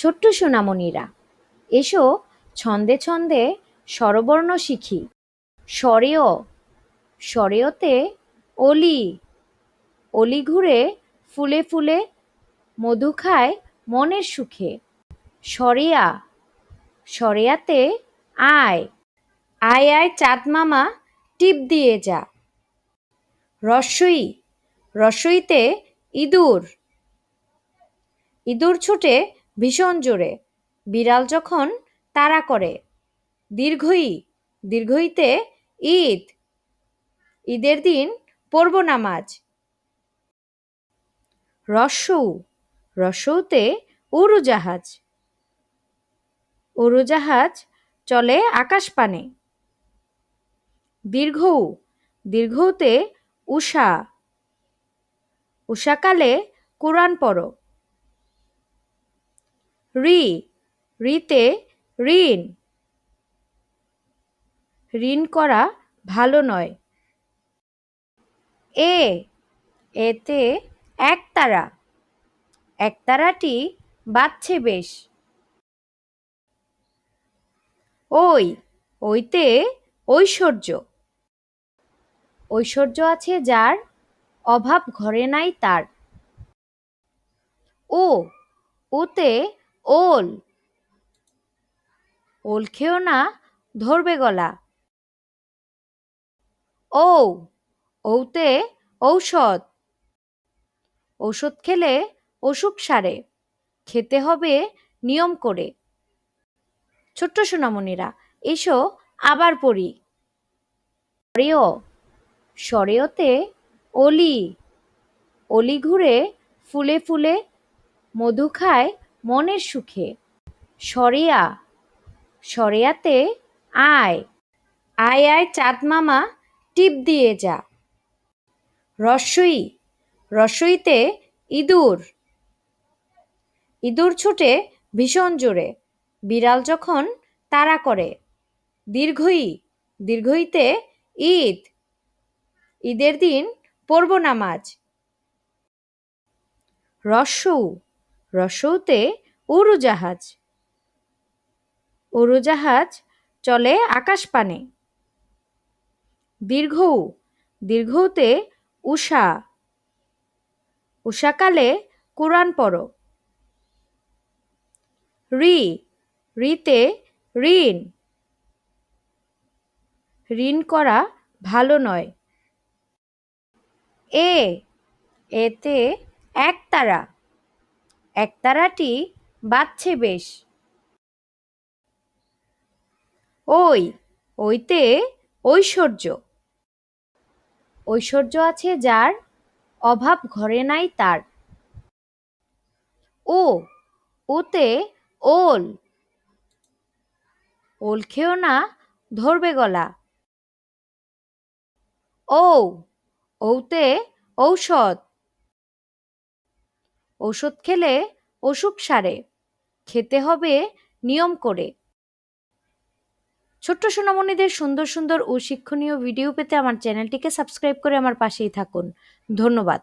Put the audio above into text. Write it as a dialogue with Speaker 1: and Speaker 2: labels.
Speaker 1: ছোট্ট সোনামণিরা। এসো, ছন্দে ছন্দে স্বরবর্ণ শিখি। স্বরেয় স্বরেয়তে অলি। অলি ঘুরে ফুলে ফুলে মধু খায় মনের সুখে। সরেয়া, সরেয়াতে আয়। আয় আয় চাঁদ মামা, টিপ দিয়ে যা। রস্বই রস্বইতে ইঁদুর। ইঁদুর ছুটে ভীষণ জোরে। বিড়াল যখন তাড়া করে, দীর্ঘই, দীর্ঘইতে ঈদ, ঈদের দিন পড়ব নামাজ। রসৌ, রসৌতে উড়োজাহাজ। উড়োজাহাজ চলে আকাশ পানে দীর্ঘৌ, দীর্ঘৌতে উষা। উষাকালে কোরআন পড়ো। ঋ ঋতে ঋণ। ঋণ করা ভালো নয়। এ, এতে একতারা একতারাটি বাজছে বেশ। ওই, ওইতে ঐশ্বর্য। ঐশ্বর্য আছে যার অভাব ঘরে নাই তার। ও, ওতে ওল। ওল খেও না, ধরবে গলা। ও ঔতে ঔষধ। ঔষধ খেলে অসুখ সারে, খেতে হবে নিয়ম করে। ছোট্ট সোনামণিরা, এসো আবার পড়ি। স্বরেয় সরেওতে অলি। অলি ঘুরে ফুলে ফুলে মধু খায় মনের সুখে। সরেয়া, সরেয়াতে আয়। আয় আয়, চাঁদ মামা, টিপ দিয়ে যা। রস্বই রস্বইতে ইঁদুর। ইঁদুর ছুটে ভীষণ জোরে। বিড়াল যখন তাড়া করে। দীর্ঘই, দীর্ঘইতে ঈদ। ঈদের দিন পড়ব নামাজ। রস্যৌ রস্যৌতে উড়োজাহাজ। উড়োজাহাজ চলে আকাশ পানে দীর্ঘৌ দীর্ঘৌতে উষা। উষাকালে কোরআন পড়ো। ঋ ঋতে ঋণ। ঋণ করা ভালো নয়। এ, এতে একতারা একতারাটি বাজছে বেশ। ওই, ওইতে ঐশ্বর্য। ঐশ্বর্য আছে যার অভাব ঘরে নাই তার। ও, ওতে ওল। ওল খেও না, ধরবে গলা। ও ওতে ঔষধ। ওষুধ খেলে অসুখ সারে, খেতে হবে নিয়ম করে। ছোট্ট সোনামণিদের সুন্দর সুন্দর ও শিক্ষণীয় ভিডিও পেতে আমার চ্যানেলটিকে সাবস্ক্রাইব করে আমার পাশেই থাকুন। ধন্যবাদ।